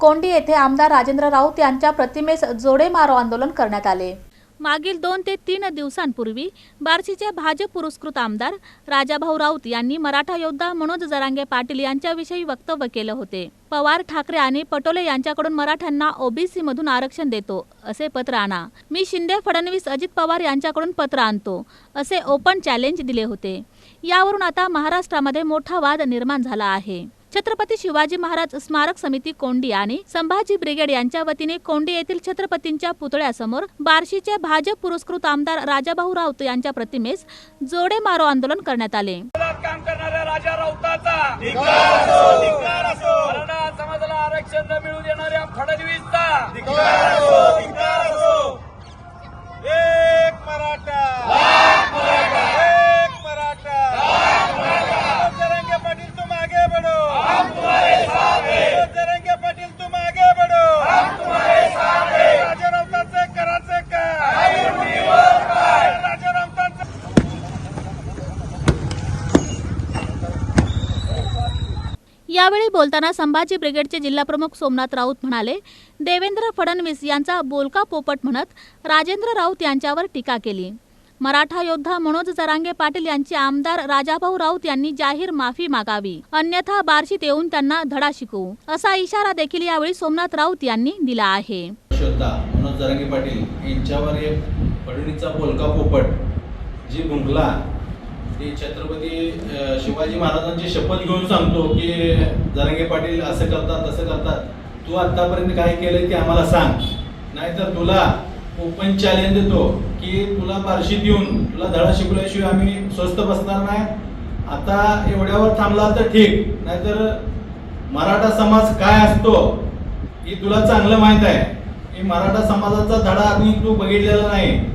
कोंडी येथे आमदार राजेंद्र राऊत यांच्या प्रतिमेस जोडे मारो आंदोलन करण्यात आले. मागील दोन ते तीन दिवसांपूर्वी बार्शीचे भाजप पुरस्कृत आमदार राजाभाऊ राऊत यांनी मराठा योद्धा मनोज जरांगे पाटील यांच्याविषयी वक्तव्य केलं होते. पवार ठाकरे आणि पटोले यांच्याकडून मराठ्यांना ओबीसी मधून आरक्षण देतो असे पत्र आणा. मी शिंदे फडणवीस अजित पवार यांच्याकडून पत्र आणतो असे ओपन चॅलेंज दिले होते. यावरून आता महाराष्ट्रामध्ये मोठा वाद निर्माण झाला आहे. छत्रपती शिवाजी महाराज स्मारक समिती कोंडी आणि संभाजी ब्रिगेड यांच्या वतीने कोंडी येथील छत्रपतींच्या पुतळ्यासमोर बार्शीचे भाजप पुरस्कृत आमदार राजाभाऊ राऊत यांच्या प्रतिमेस जोडे मारो आंदोलन करण्यात आले. काम करणाऱ्या राजा राऊताचा धिक्कार असो मराठा समाजाला आरक्षण न मिळू देणाऱ्या फडणवीसचा एक मराठा एक मराठा मनोज जरंगे पाटील तुम आगे बढ़ो मनोज जरंगे पाटील तुम आगे बढ़ो राजा राऊतांचे कराचे काय राजा राऊतांचं यावेळी बोलताना संभाजी ब्रिगेडचे जिल्हाप्रमुख सोमनाथ राऊत म्हणाले देवेंद्र फडणवीस यांचा बोलका पोपट म्हणत राजेंद्र राऊत यांच्यावर टीका केली. मराठा योद्धा मनोज जरांगे पाटील यांचे आमदार राजाभाऊ राऊत यांनी जाहीर माफी मागावी अन्यथा बार्शीत येऊन त्यांना धडा शिकवू असा इशारा देखील यावेळी सोमनाथ राऊत यांनी दिला आहे. मनोज जरांगे पाटील यांच्यावर एक फडणवीसचा बोलका पोपट जी भुंकला ती छत्रपती शिवाजी महाराजांची शपथ घेऊन सांगतो की जरांगे पाटील असं करतात तसं करतात. तू आतापर्यंत काय केलं ते आम्हाला सांग. नाहीतर तुला ओपन चॅलेंज देतो की तुला बारशी देऊन तुला धडा शिकवल्याशिवाय आम्ही स्वस्त बसणार नाही. आता एवढ्यावर थांबला तर ठीक. नाहीतर मराठा समाज काय असतो ही तुला चांगलं माहीत आहे. की मराठा समाजाचा धडा आम्ही तू बघितलेला नाही.